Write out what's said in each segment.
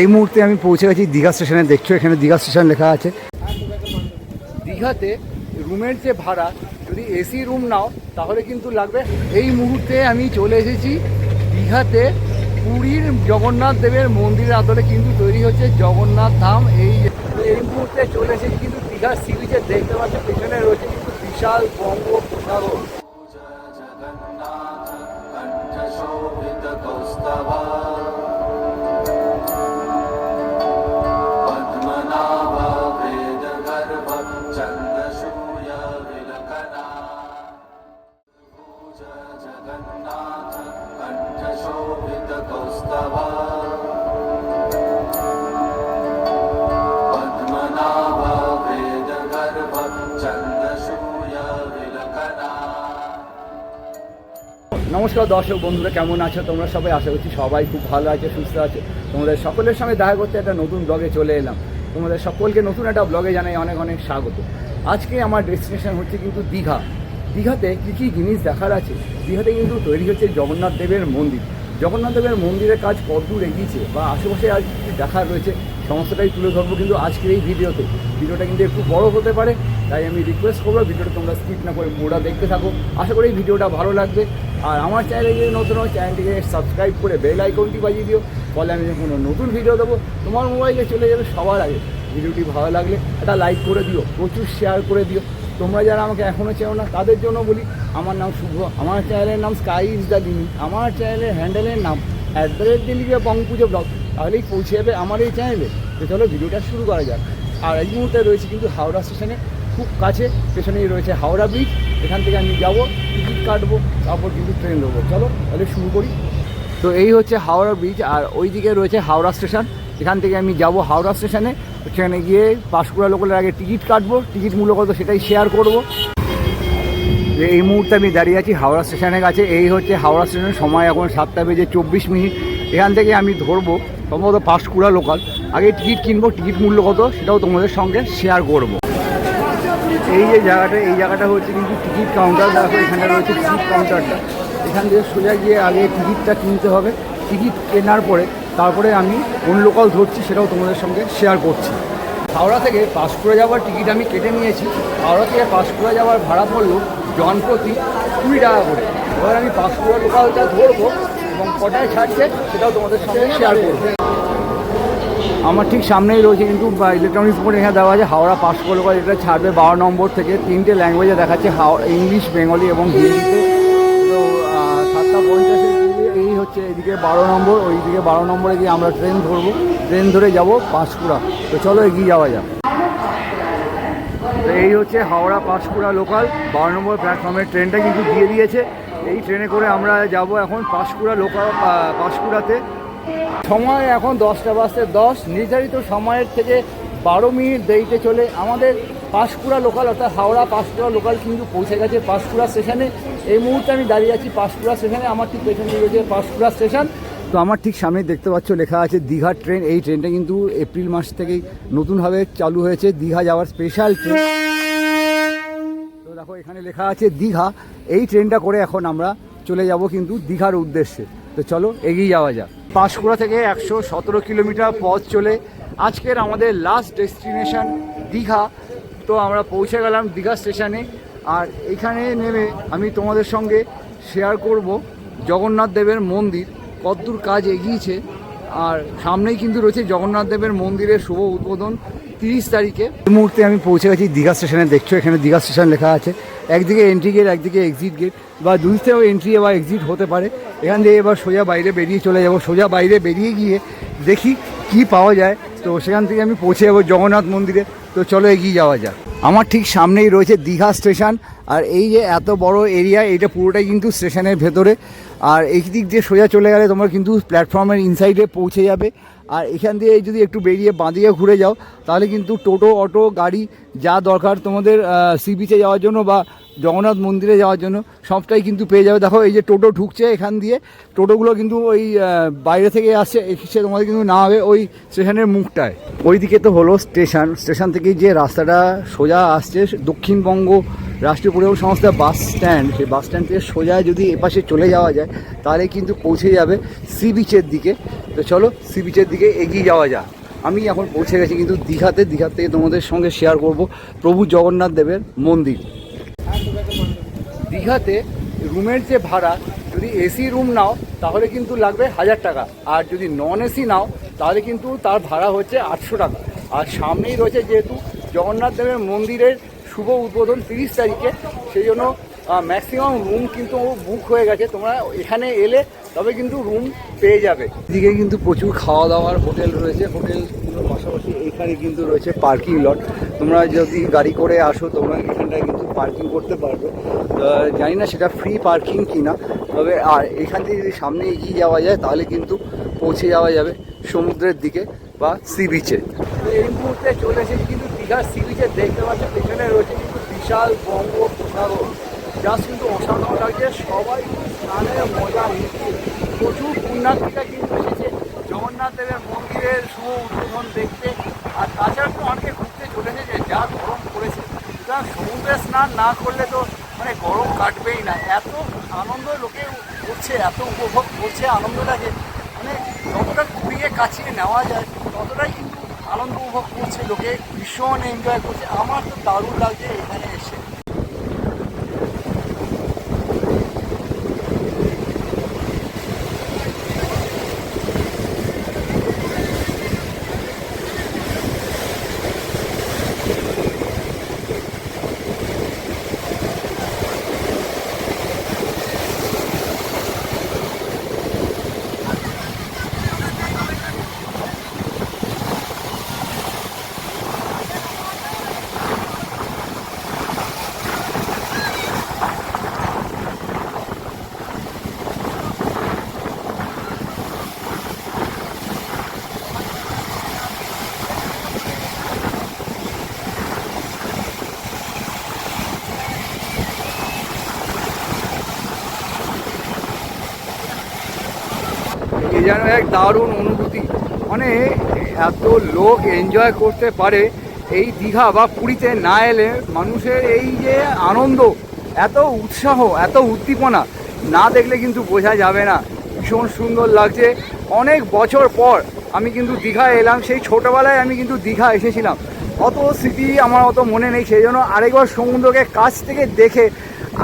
এই মুহূর্তে আমি পৌঁছে গেছি দীঘা স্টেশনে। দেখছ, এখানে দীঘা স্টেশন লেখা আছে। দীঘাতে রুমের যে ভাড়া, যদি এসি রুম নাও, তাহলে কিন্তু লাগবে। এই মুহূর্তে আমি চলে এসেছি দীঘাতে। পুরীর জগন্নাথ দেবের মন্দিরের আদলে কিন্তু তৈরি হচ্ছে জগন্নাথ ধাম। এই এই মুহূর্তে চলে এসেছি কিন্তু দীঘার সি বিচে দেখতে পাচ্ছি, পেছনে রয়েছে কিন্তু বিশাল বঙ্গোপসাগর। নমস্কার দর্শক বন্ধুরা, কেমন আছো তোমরা? সবাই আশা করছি সবাই খুব ভালো আছে, সুস্থ আছে। তোমাদের সকলের সঙ্গে দেখা করতে একটা নতুন ব্লগে চলে এলাম। তোমাদের সকলকে নতুন একটা ব্লগে জানাই অনেক অনেক স্বাগত। আজকে আমার ডেস্টিনেশন হচ্ছে কিন্তু দীঘা। দীঘাতে কী কী জিনিস দেখার আছে? দীঘাতে কিন্তু তৈরি হচ্ছে জগন্নাথ দেবের মন্দির। জগন্নাথ দেবের মন্দিরের কাজ কতদূর এগিয়েছে বা আশেপাশে কী দেখার রয়েছে? সমস্তটাই তুলে ধরবো কিন্তু আজকের এই ভিডিওতে। ভিডিওটা কিন্তু একটু বড় হতে পারে, তাই আমি রিকোয়েস্ট করব ভিডিওটা তোমরা স্কিপ না করে পুরোটা দেখতে থাকো। আশা করি এই ভিডিওটা ভালো লাগবে। আর আমার চ্যানেলে যদি নতুন হয় চ্যানেলটিকে সাবস্ক্রাইব করে বেল আইকনটি বাজিয়ে দিও, ফলে আমি যখন নতুন ভিডিও দেবো, তোমার মোবাইলে চলে যাবে সবার আগে। ভিডিওটি ভালো লাগলে একটা লাইক করে দিও, প্রচুর শেয়ার করে দিও। তোমরা যারা আমাকে এখনও চেও না, তাদের জন্য বলি, আমার নাম শুভ, আমার চ্যানেলের নাম স্কাই ইজ দ্য লিমিট আমার চ্যানেলের হ্যান্ডেলের নাম অ্যাট দ্য রেট দিল্লিকে পঙ্কুজো ব্লগ তাহলেই পৌঁছে যাবে আমার এই চ্যানেলে তো চলো ভিডিওটা শুরু করা যাক। আর এই মুহূর্তে রয়েছে কিন্তু হাওড়া স্টেশনে খুব কাছে পেছনেই রয়েছে হাওড়া ব্রিজ এখান থেকে আমি যাব টিকিট কাটবো, তারপর কিন্তু ট্রেন ধরবো। চলো তাহলে শুরু করি। তো এই হচ্ছে হাওড়া ব্রিজ আর ওই দিকে রয়েছে হাওড়া স্টেশন এখান থেকে আমি যাব হাওড়া স্টেশনে সেখানে গিয়ে পাঁশকুড়া লোকালের আগে টিকিট কাটবো। টিকিট মূল্য কত সেটাই শেয়ার করব। এই মুহূর্তে আমি দাঁড়িয়ে আছি হাওড়া স্টেশনের কাছে। এই হচ্ছে হাওড়া স্টেশনের সময় এখন সাতটা বেজে চব্বিশ মিনিট। এখান থেকে আমি ধরবো সম্ভবত পাঁশকুড়া লোকাল আগে টিকিট কিনবো টিকিট মূল্য কত সেটাও তোমাদের সঙ্গে শেয়ার করব। এই যে জায়গাটা, এই জায়গাটা হচ্ছে কিন্তু টিকিট কাউন্টার দেখো এখানে রয়েছে টিকিট কাউন্টারটা এখান থেকে সোজা গিয়ে আগে টিকিটটা কিনতে হবে। টিকিট কেনার পরে তারপরে আমি কোন লোকাল ধরছি সেটাও তোমাদের সঙ্গে শেয়ার করছি। হাওড়া থেকে পাঁশকুড়া যাওয়ার টিকিট আমি কেটে নিয়েছি। হাওড়া থেকে পাঁশকুড়া যাওয়ার ভাড়া পড়ল জন প্রতি কুড়ি টাকা করে। এবার আমি পাঁশকুড়া লোকালটা ধরবো। এবং কটায় ছাড়ছে সেটাও তোমাদের সঙ্গে শেয়ার করব। আমার ঠিক সামনেই রয়েছে কিন্তু ইলেকট্রনিক্স বোর্ড এখানে দেওয়া আছে, হাওড়া পাঁশকুড়া লোকাল এটা ছাড়বে বারো নম্বর থেকে। তিনটে ল্যাঙ্গুয়েজে দেখাচ্ছে হাওড়া, ইংলিশ, বেঙ্গলি এবং হিন্দিতে। তো সাতটা পঞ্চাশের দিকে এই হচ্ছে এদিকে বারো নম্বর, ওইদিকে বারো নম্বরে গিয়ে আমরা ট্রেন ধরবো। ট্রেন ধরে যাব পাঁশকুড়া। তো চলো এগিয়ে যাওয়া যাক। তো এই হচ্ছে হাওড়া পাঁশকুড়া লোকাল বারো নম্বর প্ল্যাটফর্মের ট্রেনটা কিন্তু দিয়ে দিয়েছে। এই ট্রেনে করে আমরা যাব এখন পাঁশকুড়া লোকাল পাঁশকুড়াতে। সময় এখন দশটা বাজতে দশ। নির্ধারিত সময়ের থেকে বারো মিনিট দেরিতে চলে আমাদের পাঁশকুড়া লোকাল, অর্থাৎ হাওড়া পাঁশকুড়া লোকাল কিন্তু পৌঁছে গেছে পাঁশকুড়া স্টেশনে। এই মুহূর্তে আমি দাঁড়িয়ে আছি পাঁশকুড়া স্টেশনে। আমার ঠিক পেছনে রয়েছে পাঁশকুড়া স্টেশন। তো আমার ঠিক সামনে দেখতে পাচ্ছ লেখা আছে দীঘার ট্রেন। এই ট্রেনটা কিন্তু এপ্রিল মাস থেকেই নতুনভাবে চালু হয়েছে। দীঘা যাওয়ার স্পেশাল ট্রেন দেখো, এখানে লেখা আছে দীঘা। এই ট্রেনটা করে এখন আমরা চলে যাব কিন্তু দীঘার উদ্দেশ্যে। তো চলো, এগিয়ে যাওয়া যাক। পাঁশকুড়া থেকে একশো সতেরো কিলোমিটার পথ চলে আজকের আমাদের লাস্ট ডেস্টিনেশন দীঘা। তো আমরা পৌঁছে গেলাম দীঘা স্টেশনে। আর এখানে নেমে আমি তোমাদের সঙ্গে শেয়ার করব জগন্নাথ দেবের মন্দির, কতদূর কাজ এগিয়েছে। আর সামনেই কিন্তু রয়েছে জগন্নাথ দেবের মন্দিরের শুভ উদ্বোধন। তিরিশ তারিখে। এই মুহূর্তে আমি পৌঁছে গেছি দীঘা স্টেশনে। দেখছ, এখানে দীঘা স্টেশন লেখা আছে। একদিকে এন্ট্রি গেট একদিকে এক্সিট গেট বা দুইতেও এন্ট্রি বা এক্সিট হতে পারে। এখান থেকে এবার সোজা বাইরে বেরিয়ে চলে যাব। সোজা বাইরে বেরিয়ে গিয়ে দেখি কি পাওয়া যায়। তো সেখান থেকে আমি পৌঁছে যাব জগন্নাথ মন্দিরে। তো চলো এগিয়ে যাওয়া যাক। আমার ঠিক সামনেই রয়েছে দীঘা স্টেশন। আর এই যে এত বড় এরিয়া এটা পুরোটাই কিন্তু স্টেশনের ভেতরে। আর এই দিক দিয়ে সোজা চলে গেলে তোমরা কিন্তু প্ল্যাটফর্মের ইনসাইডে পৌঁছে যাবে। আর এখান দিয়ে যদি একটু বেরিয়ে বাঁদিয়ে ঘুরে যাও তাহলে কিন্তু টোটো অটো গাড়ি যা দরকার তোমাদের সি বিচে যাওয়ার জন্য বা জগন্নাথ মন্দিরে যাওয়ার জন্য, সবটাই কিন্তু পেয়ে যাবে। দেখো, এই যে টোটো ঢুকছে এখান দিয়ে, টোটোগুলো কিন্তু ওই বাইরে থেকে আসছে, এসে তোমাদের কিন্তু না হবে ওই স্টেশনের মুখটায়। ওই দিকে তো হলো স্টেশন স্টেশন থেকে যে রাস্তাটা সোজা আসছে, দক্ষিণবঙ্গ রাষ্ট্রীয় পরিবহন সংস্থা বাস স্ট্যান্ড, সেই বাস স্ট্যান্ড থেকে সোজা যদি এপাশে চলে যাওয়া যায়, তাহলে কিন্তু পৌঁছে যাবে সি বিচের দিকে। তো চলো সি বিচের দিকে এগিয়ে যাওয়া যাক। আমি এখন পৌঁছে গেছি, কিন্তু দীঘাতে দীঘার থেকে তোমাদের সঙ্গে শেয়ার করব প্রভু জগন্নাথ দেবের মন্দির। দীঘাতে রুমের যে ভাড়া, যদি এসি রুম নাও, তাহলে কিন্তু লাগবে হাজার টাকা। আর যদি নন এসি নাও, তাহলে কিন্তু তার ভাড়া হচ্ছে আটশো টাকা। আর সামনেই রয়েছে যেহেতু জগন্নাথ দেবের মন্দিরের শুভ উদ্বোধন তিরিশ তারিখে, সেই জন্য ম্যাক্সিমাম রুম কিন্তু বুক হয়ে গেছে। তোমরা এখানে এলে তবে কিন্তু রুম পেয়ে যাবে। এদিকে কিন্তু প্রচুর খাওয়া দাওয়ার হোটেল রয়েছে। হোটেলগুলোর পাশাপাশি এখানে কিন্তু রয়েছে পার্কিং লট তোমরা যদি গাড়ি করে আসো, তোমরা এখানটায় কিন্তু পার্কিং করতে পারবে। জানি না সেটা ফ্রি পার্কিং কি না তবে আর এখান থেকে যদি সামনে এগিয়ে যাওয়া যায়, তাহলে কিন্তু পৌঁছে যাওয়া যাবে সমুদ্রের দিকে বা সি বিচে এই মুহূর্তে চলে এসেছি কিন্তু দীঘার সি বিচে দেখতে পাচ্ছ, পেছনে রয়েছে কিন্তু বিশাল বঙ্গোপসাগর। যা কিন্তু অসাধারণ লাগছে। সবাই স্নানের মজা নিচ্ছে। প্রচুর পুণ্যার্থীরা কিন্তু এসেছে। জগন্নাথ দেবের মন্দিরের শুভ উদ্বোধন দেখতে। আর তাছাড়া তো অনেকে ঘুরতে চলে এসেছে যা গরম পড়েছে। সুতরাং সমুদ্রে স্নান না করলে তো মানে গরম কাটবেই না। এত আনন্দ লোকে করছে, এত উপভোগ করছে আনন্দটাকে মানে যতটা কুড়িয়ে কাছিয়ে নেওয়া যায়, ততটাই কিন্তু আনন্দ উপভোগ করছে লোকে, ভীষণ এনজয় করছে। আমার তো দারুণ লাগছে এখানে এসে। যেন এক দারুণ অনুভূতি। মানে এত লোক এনজয় করতে পারে এই দীঘা বা পুরীতে না এলে মানুষের এই যে আনন্দ, এত উৎসাহ, এত উদ্দীপনা, না দেখলে কিন্তু বোঝা যাবে না। ভীষণ সুন্দর লাগছে। অনেক বছর পর আমি কিন্তু দীঘা এলাম, সেই ছোটোবেলায় আমি কিন্তু দীঘা এসেছিলাম। অত স্মৃতি আমার অত মনে নেই, সেই জন্য আরেকবার সমুদ্রকে কাছ থেকে দেখে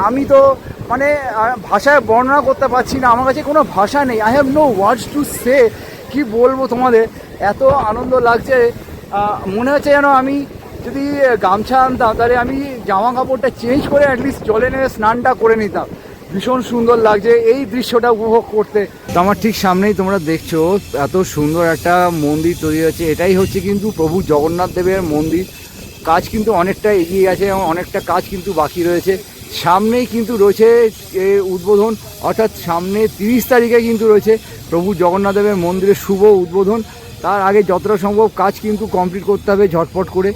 আমি তো মানে ভাষায় বর্ণনা করতে পারছি না। আমার কাছে কোনো ভাষা নেই। I have no words to say কি বলব তোমাদের? এত আনন্দ লাগছে। মনে হচ্ছে যেন আমি যদি গামছা আনতাম, তাহলে আমি জামা কাপড়টা চেঞ্জ করে অ্যাটলিস্ট জলে নেমে স্নানটা করে নিতাম। ভীষণ সুন্দর লাগছে এই দৃশ্যটা উপভোগ করতে। আমার ঠিক সামনেই তোমরা দেখছ, এত সুন্দর একটা মন্দির তৈরি হচ্ছে এটাই হচ্ছে কিন্তু প্রভু জগন্নাথ দেবের মন্দির। কাজ কিন্তু অনেকটা এগিয়ে গেছে এবং অনেকটা কাজ কিন্তু বাকি রয়েছে। সামনেই কিন্তু রয়েছে উদ্বোধন, অর্থাৎ সামনে তিরিশ তারিখে কিন্তু রয়েছে প্রভু জগন্নাথদেবের মন্দিরের শুভ উদ্বোধন। তার আগে যতটা সম্ভব কাজ কিন্তু কমপ্লিট করতে হবে ঝটপট করে।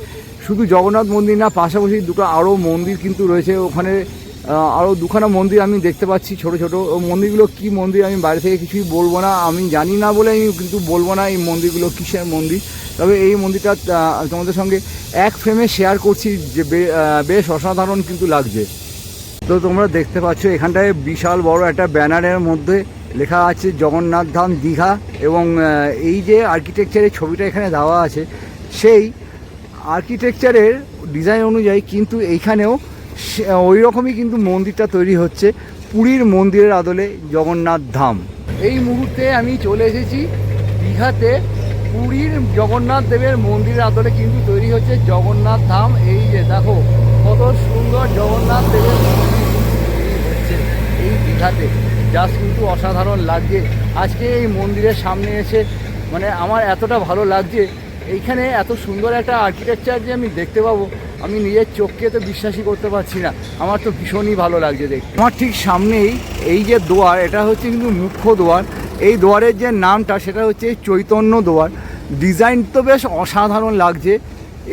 শুধু জগন্নাথ মন্দির না, পাশাপাশি দুটো আরও মন্দির কিন্তু রয়েছে। ওখানে আরও দুখানা মন্দির আমি দেখতে পাচ্ছি ছোট ছোট। ও মন্দিরগুলো কি মন্দির আমি বাইরে থেকে কিছুই বলব না। আমি জানি না বলে আমি কিন্তু বলব না এই মন্দিরগুলো কিসের মন্দির। তবে এই মন্দিরটা তোমাদের সঙ্গে এক ফ্রেমে শেয়ার করছি যে বেশ অসাধারণ কিন্তু লাগছে। তো তোমরা দেখতে পাচ্ছ, এখানটায় বিশাল বড় একটা ব্যানারের মধ্যে লেখা আছে জগন্নাথ ধাম দীঘা এবং এই যে আর্কিটেকচারের ছবিটা এখানে দেওয়া আছে, সেই আর্কিটেকচারের ডিজাইন অনুযায়ী কিন্তু এইখানেও ওই রকমই কিন্তু মন্দিরটা তৈরি হচ্ছে, পুরীর মন্দিরের আদলে জগন্নাথ ধাম। এই মুহূর্তে আমি চলে এসেছি দীঘাতে, পুরীর জগন্নাথ দেবের মন্দিরের আদলে কিন্তু তৈরি হচ্ছে জগন্নাথ ধাম। এই যে দেখো, কত সুন্দর জগন্নাথ দেবের মন্দির। দীঘাতে জাস্ট কিন্তু অসাধারণ লাগছে। আজকে এই মন্দিরের সামনে এসে মানে আমার এতটা ভালো লাগছে, এইখানে এত সুন্দর একটা আর্কিটেকচার যে আমি দেখতে পাবো, আমি নিজের চোখকে তো বিশ্বাসই করতে পারছি না। আমার তো ভীষণই ভালো লাগছে দেখতে। আমার ঠিক সামনেই এই যে দোয়ার, এটা হচ্ছে কিন্তু মুখ্য দোয়ার। এই দোয়ারের যে নামটা, সেটা হচ্ছে চৈতন্য দোয়ার। ডিজাইন তো বেশ অসাধারণ লাগছে।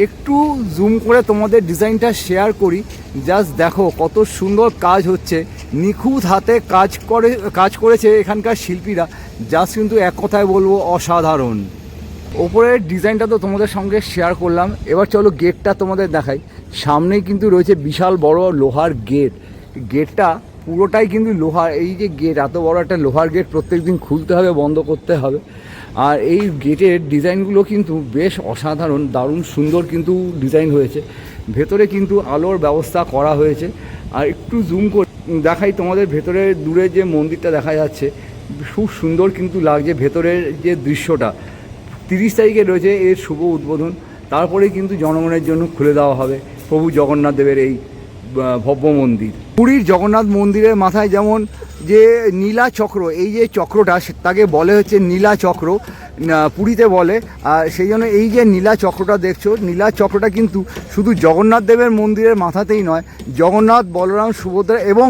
একটু জুম করে তোমাদের ডিজাইনটা শেয়ার করি। জাস্ট দেখো কত সুন্দর কাজ হচ্ছে। নিখুঁত হাতে কাজ করে, কাজ করেছে এখানকার শিল্পীরা। জাস্ট কিন্তু এক কথায় বলব অসাধারণ। ওপরের ডিজাইনটা তো তোমাদের সঙ্গে শেয়ার করলাম। এবার চলো গেটটা তোমাদের দেখাই। সামনেই কিন্তু রয়েছে বিশাল বড় লোহার গেট গেটটা পুরোটাই কিন্তু লোহার। এই যে গেট এত বড় একটা লোহার গেট প্রত্যেকদিন খুলতে হবে, বন্ধ করতে হবে। আর এই গেটের ডিজাইনগুলো কিন্তু বেশ অসাধারণ, দারুণ, সুন্দর কিন্তু ডিজাইন হয়েছে। ভেতরে কিন্তু আলোর ব্যবস্থা করা হয়েছে। আর একটু জুম করে দেখাই তোমাদের ভেতরে দূরে যে মন্দিরটা দেখা যাচ্ছে। খুব সুন্দর কিন্তু লাগছে ভেতরের যে দৃশ্যটা। তিরিশ তারিখে রয়েছে এর শুভ উদ্বোধন। তারপরে কিন্তু জনগণের জন্য খুলে দেওয়া হবে। প্রভু জগন্নাথ দেবের এই ভব্য মন্দির। পুরীর জগন্নাথ মন্দিরের মাথায় যেমন যে নীলা চক্র, এই যে চক্রটা তাকে বলে হচ্ছে নীলা চক্র পুরীতে বলে। আর সেই জন্য এই যে নীলা চক্রটা দেখছ, নীলা চক্রটা কিন্তু শুধু জগন্নাথ দেবের মন্দিরের মাথাতেই নয়, জগন্নাথ, বলরাম, সুভদ্রা এবং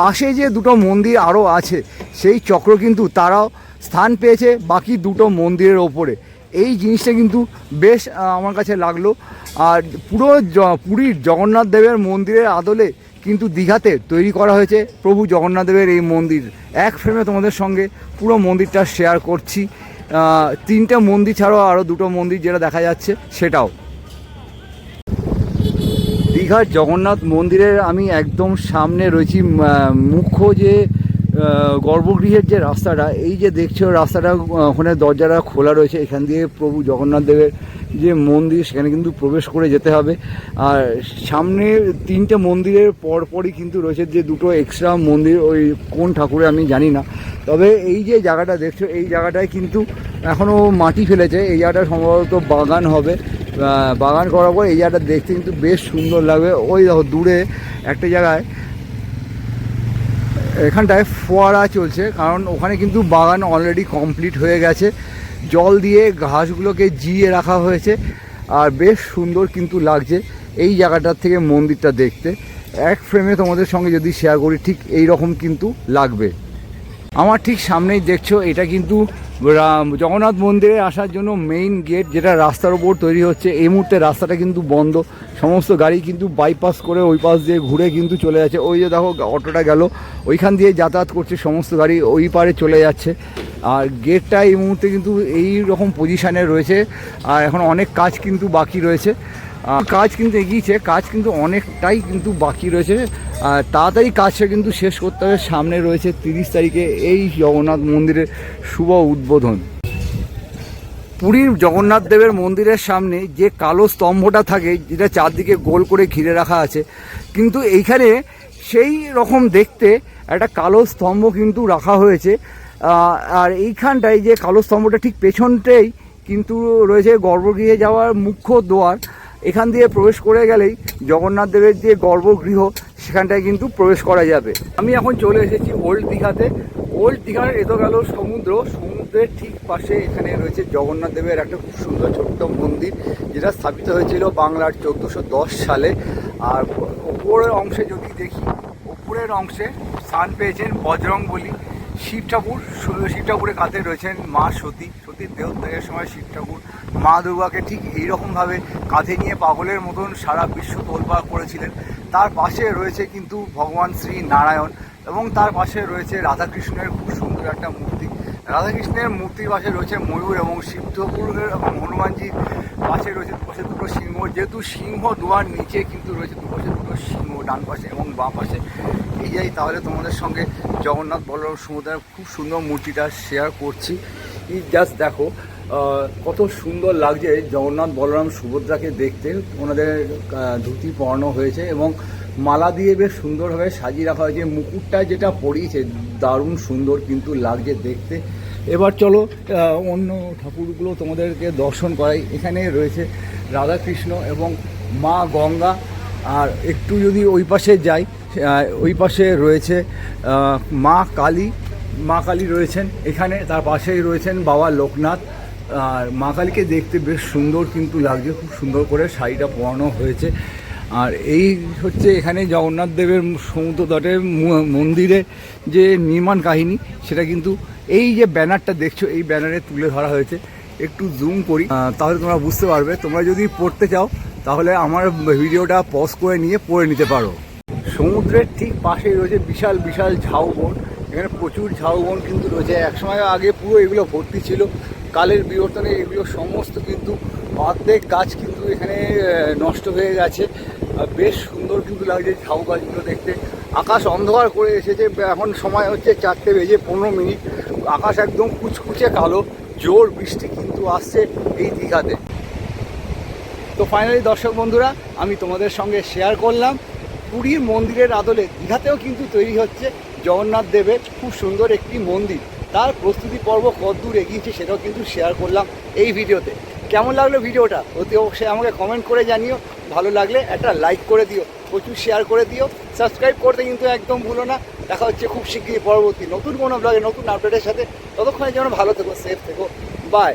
পাশে যে দুটো মন্দির আরও আছে, সেই চক্র কিন্তু তারাও স্থান পেয়েছে বাকি দুটো মন্দিরের ওপরে। এই জিনিসটা কিন্তু বেশ আমার কাছে লাগল। আর পুরো পুরীর জগন্নাথ দেবের মন্দিরের আদলে কিন্তু দীঘাতে তৈরি করা হয়েছে প্রভু জগন্নাথ দেবের এই মন্দির। এক ফ্রেমে তোমাদের সঙ্গে পুরো মন্দিরটা শেয়ার করছি। তিনটে মন্দির ছাড়াও আরও দুটো মন্দির যেটা দেখা যাচ্ছে সেটাও। দীঘার জগন্নাথ মন্দিরের আমি একদম সামনে রয়েছি মুখ্য যে গর্ভগৃহের যে রাস্তাটা, এই যে দেখছ রাস্তাটা ওখানে দরজাটা খোলা রয়েছে, এখান দিয়ে প্রভু জগন্নাথ দেবের যে মন্দির, সেখানে কিন্তু প্রবেশ করে যেতে হবে। আর সামনে তিনটে মন্দিরের পরপরই কিন্তু রয়েছে, যে দুটো এক্সট্রা মন্দির, ওই কোন ঠাকুরে আমি জানি না। তবে এই যে জায়গাটা দেখছ, এই জায়গাটায় কিন্তু এখনও মাটি ফেলেছে, এই জায়গাটা সম্ভবত বাগান হবে। বাগান করার পর এই জায়গাটা দেখতে কিন্তু বেশ সুন্দর লাগবে। ওই দেখো দূরে একটা জায়গায় এখানটায় ফোয়ারা চলছে, কারণ ওখানে কিন্তু বাগান অলরেডি কমপ্লিট হয়ে গেছে। জল দিয়ে ঘাসগুলোকে জিয়ে রাখা হয়েছে, আর বেশ সুন্দর কিন্তু লাগছে এই জায়গাটার থেকে মন্দিরটা দেখতে। এক ফ্রেমে তোমাদের সঙ্গে যদি শেয়ার করি, ঠিক এই রকম কিন্তু লাগবে। আমার ঠিক সামনেই দেখছ, এটা কিন্তু জগন্নাথ মন্দিরে আসার জন্য মেইন গেট যেটা রাস্তার ওপর তৈরি হচ্ছে, এই মুহূর্তে রাস্তাটা কিন্তু বন্ধ। সমস্ত গাড়ি কিন্তু বাইপাস করে ওই পাশ দিয়ে ঘুরে কিন্তু চলে যাচ্ছে। ওই যে দেখো, অটোটা গেল। ওইখান দিয়ে যাতায়াত করছে সমস্ত গাড়ি, ওই পারে চলে যাচ্ছে। আর গেটটা এই মুহূর্তে কিন্তু এই রকম পজিশানে রয়েছে। আর এখন অনেক কাজ কিন্তু বাকি রয়েছে। কাজ কিন্তু এগিয়েছে, কাজ কিন্তু অনেকটাই কিন্তু বাকি রয়েছে। তাড়াতাড়ি কাজটা কিন্তু শেষ করতে হবে। সামনে রয়েছে তিরিশ তারিখে এই জগন্নাথ মন্দিরের শুভ উদ্বোধন। পুরীর জগন্নাথ দেবের মন্দিরের সামনে যে কালো স্তম্ভটা থাকে, যেটা চারদিকে গোল করে ঘিরে রাখা আছে, কিন্তু এইখানে সেই রকম দেখতে একটা কালো স্তম্ভ কিন্তু রাখা হয়েছে। আর এইখানটায় যে কালো স্তম্ভটা ঠিক পেছনটাই কিন্তু রয়েছে গর্ভগৃহে যাওয়ার মুখ্য দ্বার। এখান দিয়ে প্রবেশ করে গেলেই জগন্নাথ দেবের যে গর্ভগৃহ, সেখানটায় কিন্তু প্রবেশ করা যাবে। আমি এখন চলে এসেছি ওল্ড দীঘাতে। ওল্ড দীঘার এ তো গেল সমুদ্র। সমুদ্রের ঠিক পাশে এখানে রয়েছে জগন্নাথ দেবের একটা খুব সুন্দর ছোট্ট মন্দির, যেটা স্থাপিত হয়েছিল বাংলার চোদ্দোশো দশ সালে। আর ওপরের অংশে যদি দেখি, ওপরের অংশে স্থান পেয়েছেন বজরং বলি শিব ঠাকুর শিব ঠাকুরের কাছে রয়েছেন মা সতী। সতীর দেহত্যাগের সময় শিব ঠাকুর মা দুর্গাকে ঠিক এইরকমভাবে কাঁধে নিয়ে পাগলের মতন সারা বিশ্ব তোলপাড় করেছিলেন। তার পাশে রয়েছে কিন্তু ভগবান শ্রী নারায়ণ এবং তার পাশে রয়েছে রাধাকৃষ্ণের খুব সুন্দর একটা মূর্তি। রাধাকৃষ্ণের মূর্তির পাশে রয়েছে ময়ূর এবং শিব ঠাকুরের এবং হনুমানজির পাশে রয়েছে দুপাশে দুটো সিংহ। যেহেতু সিংহ দুয়ার নিচে কিন্তু রয়েছে দুপাশে দুটো সিংহ ডান পাশে এবং বাঁ পাশে। এই যাই, তাহলে তোমাদের সঙ্গে জগন্নাথ বলরাম সমুদ্রের খুব সুন্দর মূর্তিটা শেয়ার করছি। এই জাস্ট দেখো কত সুন্দর লাগছে জগন্নাথ বলরাম সুভদ্রাকে দেখতে। ওনাদের ধুতি পরানো হয়েছে এবং মালা দিয়ে বেশ সুন্দরভাবে সাজিয়ে রাখা হয়েছে। মুকুটটা যেটা পরিয়েছে, দারুণ সুন্দর কিন্তু লাগছে দেখতে। এবার চলো অন্য ঠাকুরগুলো তোমাদেরকে দর্শন করাই। এখানে রয়েছে রাধাকৃষ্ণ এবং মা গঙ্গা। আর একটু যদি ওই পাশে যাই ওই পাশে রয়েছে মা কালী। মা কালী রয়েছেন এখানে, তার পাশেই রয়েছেন বাবা লোকনাথ। আর মা কালীকে দেখতে বেশ সুন্দর কিন্তু লাগছে, খুব সুন্দর করে শাড়িটা পরানো হয়েছে। আর এই হচ্ছে এখানে জগন্নাথ দেবের সমুদ্র তটের মু- মন্দিরে যে নির্মাণ কাহিনী, সেটা কিন্তু এই যে ব্যানারটা দেখছ, এই ব্যানারে তুলে ধরা হয়েছে। একটু জুম করি। তাহলে তোমরা বুঝতে পারবে। তোমরা যদি পড়তে চাও, তাহলে আমার ভিডিওটা পজ করে নিয়ে পড়ে নিতে পারো। সমুদ্রের ঠিক পাশেই রয়েছে বিশাল বিশাল ঝাউবন এখানে প্রচুর ঝাউবন কিন্তু রয়েছে। একসময় আগে পুরো এগুলো ভর্তি ছিল। কালের বিবর্তনে এগুলো সমস্ত কিন্তু অর্ধেক গাছ কিন্তু এখানে নষ্ট হয়ে গেছে। বেশ সুন্দর কিন্তু লাগছে ঝাউ গাছগুলো দেখতে। আকাশ অন্ধকার করে এসেছে, এখন সময় হচ্ছে চারটে বেজে পনেরো মিনিট। আকাশ একদম কুচকুচে কালো, জোর বৃষ্টি কিন্তু আসছে এই দীঘাতে। তো ফাইনালি দর্শক বন্ধুরা, আমি তোমাদের সঙ্গে শেয়ার করলাম। পুরীর মন্দিরের আদলে দীঘাতেও কিন্তু তৈরি হচ্ছে জগন্নাথ দেবের খুব সুন্দর একটি মন্দির। তার প্রস্তুতি পর্ব কতদূর এগিয়েছে সেটাও কিন্তু শেয়ার করলাম এই ভিডিওতে কেমন লাগল ভিডিওটা? অতি অবশ্যই আমাকে কমেন্ট করে জানিও। ভালো লাগলে একটা লাইক করে দিও, প্রচুর শেয়ার করে দিও। সাবস্ক্রাইব করতে কিন্তু একদম ভুলো না। দেখা হচ্ছে খুব শীঘ্রই পরবর্তী নতুন কোনো ব্লগে নতুন আপডেটের সাথে। ততক্ষণে যেন ভালো থেকো সেফ থেকো। বাই